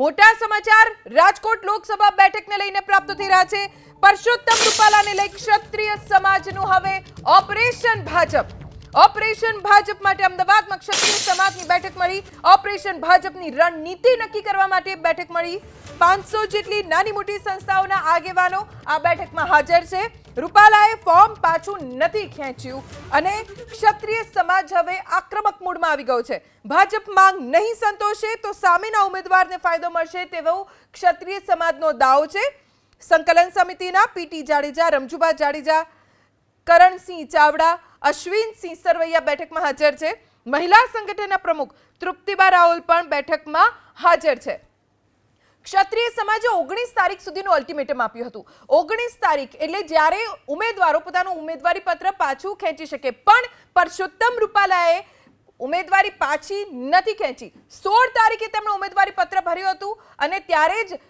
મોટા સમાચાર, રાજકોટ લોકસભા બેઠકને લઈને પ્રાપ્ત થઈ રહ્યા છે. પરસોત્તમ રૂપાલાને લઈ ક્ષત્રિય સમાજનું હવે ઓપરેશન ભાજપ. ઓપરેશન ભાજપ માટે અમદાવાદમાં ક્ષત્રિય સમાજની બેઠક મળી. ઓપરેશન ભાજપની રણનીતિ નક્કી કરવા માટે બેઠક મળી. પાંચસો જેટલી નાની મોટી સંસ્થાઓના આગેવાનો આ બેઠકમાં હાજર છે. રૂપાલાએ ફોર્મ પાછું નથી ખેંચ્યું અને ક્ષત્રિય સમાજ હવે આક્રમક મૂડમાં આવી ગયો છે. ભાજપ માંગ નહીં સંતોષે તો સામેના ઉમેદવારને ફાયદો મળશે તેવો ક્ષત્રિય સમાજનો દાવો છે. સંકલન સમિતિના પીટી જાડેજા રમજુબા જાડેજા, કરણસિંહ ચાવડા, અશ્વિનસિંહ સરવૈયા બેઠકમાં હાજર છે. મહિલા સંગઠનના પ્રમુખ તૃપ્તિબા રાહુલ પણ બેઠકમાં હાજર છે. ક્ષત્રિય સમાજે ઓગણીસ તારીખ સુધીનું અલ્ટિમેટમ આપ્યું હતું. ઓગણીસ તારીખ એટલે જ્યારે ઉમેદવારો પોતાનું ઉમેદવારી પત્ર પાછું ખેંચી શકે, પણ પરસોત્તમ રૂપાલાએ ઉમેદવારી પાછી નથી ખેંચી. સોળ તારીખે તેમણે ઉમેદવારી પત્ર ભર્યું હતું અને ત્યારે જ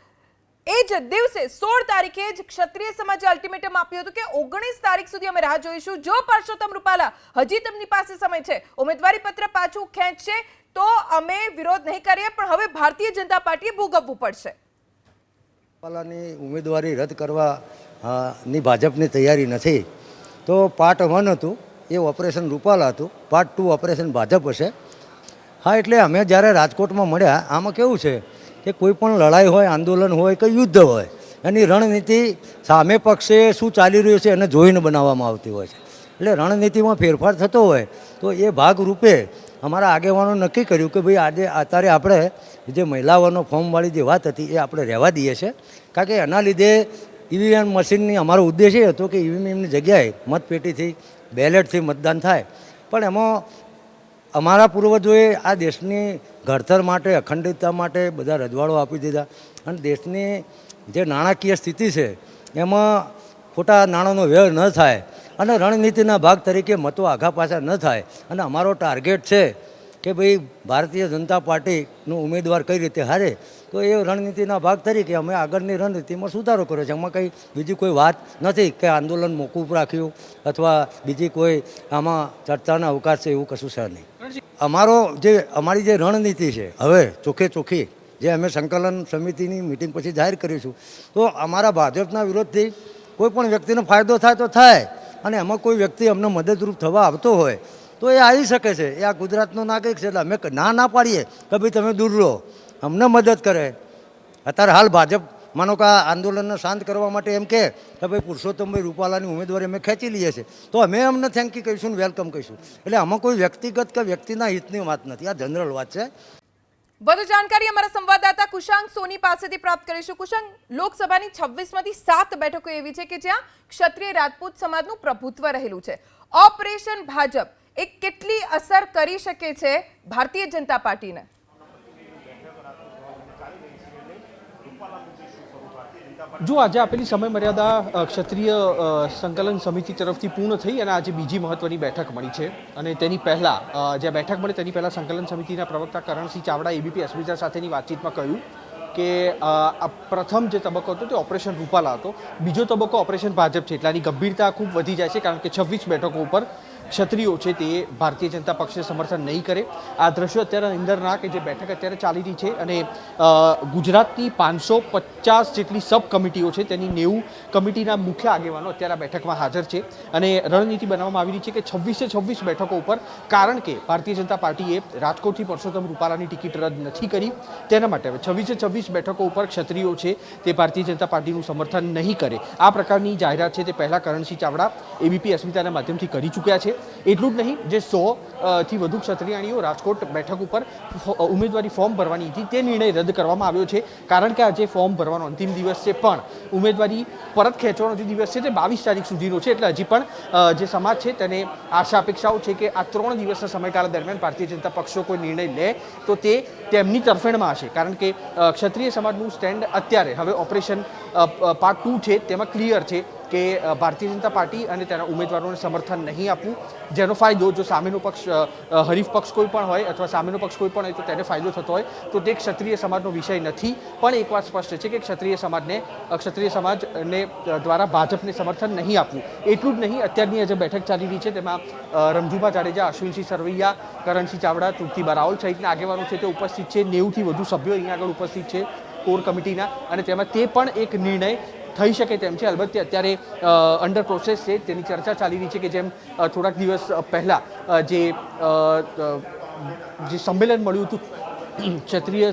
એ જ દિવસે સોળ તારીખે જ ક્ષત્રિય સમાજે અલ્ટિમેટમ આપ્યું હતું કે ઓગણીસ તારીખ સુધી અમે રાહ જોઈશું. જો પરસોત્તમ રૂપાલા હજી તેમની પાસે સમય છે, ઉમેદવારી પત્ર પાછું ખેંચશે, તો અમે વિરોધ નહીં કરીએ, પણ હવે ભારતીય જનતા પાર્ટીએ ભોગવવું પડશે. રૂપાલાની ઉમેદવારી રદ કરવા ની ભાજપની તૈયારી નથી. તો પાર્ટ વન હતું, એ ઓપરેશન રૂપાલા હતું પાર્ટ ટુ ઓપરેશન ભાજપ હશે. હા, એટલે અમે જ્યારે રાજકોટમાં મળ્યા, આમાં કેવું છે કે કોઈ પણ લડાઈ હોય, આંદોલન હોય કે યુદ્ધ હોય, એની રણનીતિ સામે પક્ષે શું ચાલી રહ્યું છે એને જોઈને બનાવવામાં આવતી હોય છે. એટલે રણનીતિમાં ફેરફાર થતો હોય તો એ ભાગરૂપે અમારા આગેવાનો નક્કી કર્યું કે ભાઈ આજે અત્યારે આપણે જે મહિલાઓનો ફોર્મવાળી જે વાત હતી એ આપણે રહેવા દઈએ છીએ. કારણ કે એના લીધે ઈવીએમ મશીનની અમારો ઉદ્દેશ એ હતો કે ઈવીએમની જગ્યાએ મતપેટીથી, બેલેટથી મતદાન થાય. પણ એમાં અમારા પૂર્વજોએ આ દેશની ઘડતર માટે, અખંડિતતા માટે બધા રજવાડો આપી દીધા. અને દેશની જે નાણાકીય સ્થિતિ છે, એમાં ખોટા નાણાંનો વ્યય ન થાય અને રણનીતિના ભાગ તરીકે મતો આઘા પાછા ન થાય. અને અમારો ટાર્ગેટ છે કે ભાઈ, ભારતીય જનતા પાર્ટીનો ઉમેદવાર કઈ રીતે હારે? તો એ રણનીતિના ભાગ તરીકે અમે આગળની રણનીતિમાં સુધારો કર્યો છે. એમાં કંઈ બીજી કોઈ વાત નથી કે આંદોલન મોકૂફ રાખ્યું અથવા બીજી કોઈ આમાં ચર્ચાના અવકાશ છે એવું કશું છે નહીં. અમારો જે, અમારી જે રણનીતિ છે, હવે ચોખ્ખે ચોખ્ખી જે અમે સંકલન સમિતિની મિટિંગ પછી જાહેર કરીશું, તો અમારા ભાજપના વિરોધથી કોઈ પણ વ્યક્તિનો ફાયદો થાય તો થાય અને એમાં કોઈ વ્યક્તિ અમને મદદરૂપ થવા આવતો હોય તો એ આવી શકે છે. એ આ ગુજરાતનો નાગરિક છે એટલે અમે ના ના પાડીએ કે ભાઈ તમે દૂર રહો. અમને મદદ કરે. અત્યારે હાલ ભાજપ, માનો કે આ આંદોલનને શાંત કરવા માટે એમ કે કે ભાઈ પુરુષોત્તમભાઈ રૂપાલાની ઉમેદવારી અમે ખેંચી લઈએ છીએ. તો અમે અમને થેન્ક યુ કહીશું ને વેલકમ કહીશું. એટલે આમાં કોઈ વ્યક્તિગત કે વ્યક્તિના હિતની વાત નથી. આ જનરલ વાત છે. વધુ જાણકારી અમારા સંવાદદાતા કુશાંક સોની પાસેથી પ્રાપ્ત કરીશું. કુશાંક, લોકસભાની છવ્વીસમાંથી સાત બેઠકો એવી છે કે જ્યાં ક્ષત્રિય રાજપૂત સમાજનું પ્રભુત્વ રહેલું છે. ઓપરેશન ભાજપ એ કેટલી અસર કરી શકે છે ભારતીય જનતા પાર્ટીને? જો આજે આપેલી સમય મર્યાદા ક્ષત્રિય સંકલન સમિતિ તરફથી પૂર્ણ થઈ અને આજે બીજી મહત્વની બેઠક મળી છે અને તેની પહેલાં જે બેઠક મળી તેની પહેલાં સંકલન સમિતિના પ્રવક્તા કરણસિંહ ચાવડા એબીપી અસ્મિતા સાથેની વાતચીતમાં કહ્યું કે આ પ્રથમ જે તબક્કો હતો તે ઓપરેશન રૂપાલા હતો. બીજો તબક્કો ઓપરેશન ભાજપ છે. એટલાની ગંભીરતા ખૂબ વધી જાય છે કારણ કે છવ્વીસ બેઠકો ઉપર ક્ષત્રિયો છે તે ભારતીય જનતા પક્ષને સમર્થન નહીં કરે. આ દ્રશ્યો અત્યારે અંદરના કે જે બેઠક અત્યારે ચાલી રહી છે અને ગુજરાતની પાંચસો પચાસ જેટલી સબ કમિટીઓ છે તેની નેવું કમિટીના મુખ્ય આગેવાનો અત્યારે આ બેઠકમાં હાજર છે. અને રણનીતિ બનાવવામાં આવી રહી છે કે છવ્વીસે છવ્વીસ બેઠકો ઉપર, કારણ કે ભારતીય જનતા પાર્ટીએ રાજકોટથી પરસોત્તમ રૂપાલાની ટિકિટ રદ નથી કરી. તેના માટે હવે છવ્વીસે છવ્વીસ બેઠકો ઉપર ક્ષત્રિયો છે તે ભારતીય જનતા પાર્ટીનું સમર્થન નહીં કરે. આ પ્રકારની જાહેરાત છે તે પહેલા કરણસિંહ ચાવડા, એબીપી અસ્મિતાના માધ્યમથી કરી ચૂક્યા છે. એટલું જ નહીં, જે સો થી વધુ ક્ષત્રિયાણીઓ રાજકોટ બેઠક ઉપર ઉમેદવારી ફોર્મ ભરવાની હતી, તે નિર્ણય રદ કરવામાં આવ્યો છે. કારણ કે આજે ફોર્મ ભરવાનો અંતિમ દિવસ છે, પણ ઉમેદવારી પરત ખેંચવાનો જે દિવસ છે, તે બાવીસ તારીખ સુધીનો છે. એટલે હજી પણ જે સમાજ છે, તેને આશા અપેક્ષાઓ છે કે આ ત્રણ દિવસના સમયગાળા દરમિયાન ભારતીય જનતા પક્ષો કોઈ નિર્ણય લે, તો તે તેમની તરફેણમાં હશે. કારણ કે ક્ષત્રિય સમાજનું સ્ટેન્ડ અત્યારે, હવે ઓપરેશન પાર્ટ ટુ છે, તેમાં ક્લિયર છે કે ભારતીય જનતા પાર્ટી અને તેના ઉમેદવારોને સમર્થન નહીં આપવું. જેનો ફાયદો, જો સામેનો પક્ષ હરીફ પક્ષ કોઈ પણ હોય અથવા સામેનો પક્ષ કોઈ પણ હોય તો તેને ફાયદો થતો હોય, તો તે ક્ષત્રિય સમાજનો વિષય નથી. પણ એક વાત સ્પષ્ટ છે કે ક્ષત્રિય સમાજને ક્ષત્રિય સમાજને દ્વારા ભાજપને સમર્થન નહીં આપવું. એટલું જ નહીં, અત્યારની જે બેઠક ચાલી રહી છે, તેમાં રમજુભા જાડેજા, અશ્વિનસિંહ સરવૈયા, કરણસિંહ ચાવડા તૃપ્તિબા રાવલ સહિતના આગેવાનો છે તે ઉપસ્થિત છે. નેવુંથી વધુ સભ્યો અહીંયા આગળ ઉપસ્થિત છે. કોર કમિટીના અને તેમાં તે પણ એક નિર્ણય થઈ શકે તેમ છે. અલબત્ત અત્યારે અંડર પ્રોસેસ છે. તેની ચર્ચા ચાલી રહી છે કે જેમ થોડાક દિવસ પહેલાં જે જે સંમેલન મળ્યું હતું ક્ષત્રિય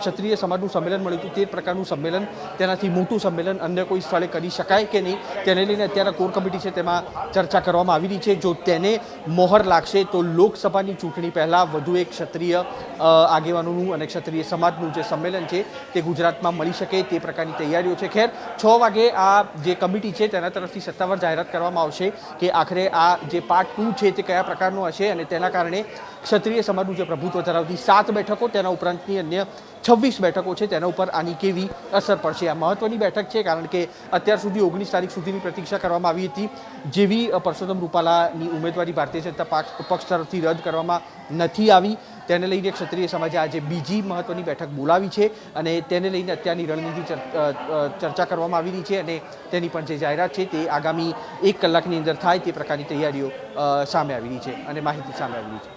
ક્ષત્રિય સમાજનું સંમેલન મળ્યું હતું. તે પ્રકારનું સંમેલન, તેનાથી મોટું સંમેલન અન્ય કોઈ સ્થળે કરી શકાય કે નહીં, તેને લઈને અત્યારે કોર કમિટી છે તેમાં ચર્ચા કરવામાં આવી રહી છે. જો તેને મોહર લાગશે, તો લોકસભાની ચૂંટણી પહેલાં વધુ એક ક્ષત્રિય આગેવાનોનું અને ક્ષત્રિય સમાજનું જે સંમેલન છે તે ગુજરાતમાં મળી શકે તે પ્રકારની તૈયારીઓ છે. ખેર, છ વાગે આ જે કમિટી છે તેના તરફથી સત્તાવાર જાહેરાત કરવામાં આવશે કે આખરે આ જે પાર્ટ ટુ છે તે કયા પ્રકારનો હશે અને તેના કારણે ક્ષત્રિય સમાજનું જે પ્રભુત્વ ધરાવતી સાત બેઠકો તેના ઉપરાંતની અન્ય છવ્વીસ બેઠકો છે, તેના ઉપર આની કેવી અસર પડશે? આ મહત્વની બેઠક છે, કારણ કે અત્યાર સુધી ઓગણીસ તારીખ સુધીની પ્રતીક્ષા કરવામાં આવી હતી, જેવી પરસોત્તમ રૂપાલાની ઉમેદવારી ભારતીય જનતા પક્ષ તરફથી રદ કરવામાં નથી આવી. તેને લઈને ક્ષત્રિય સમાજે આજે બીજી મહત્વની બેઠક બોલાવી છે અને તેને લઈને અત્યારની રણનીતિ ચર્ચા કરવામાં આવી રહી છે અને તેની પણ જે જાહેરાત છે તે આગામી એક કલાકની અંદર થાય તે પ્રકારની તૈયારીઓ સામે આવી રહી છે અને માહિતી સામે આવી રહી છે.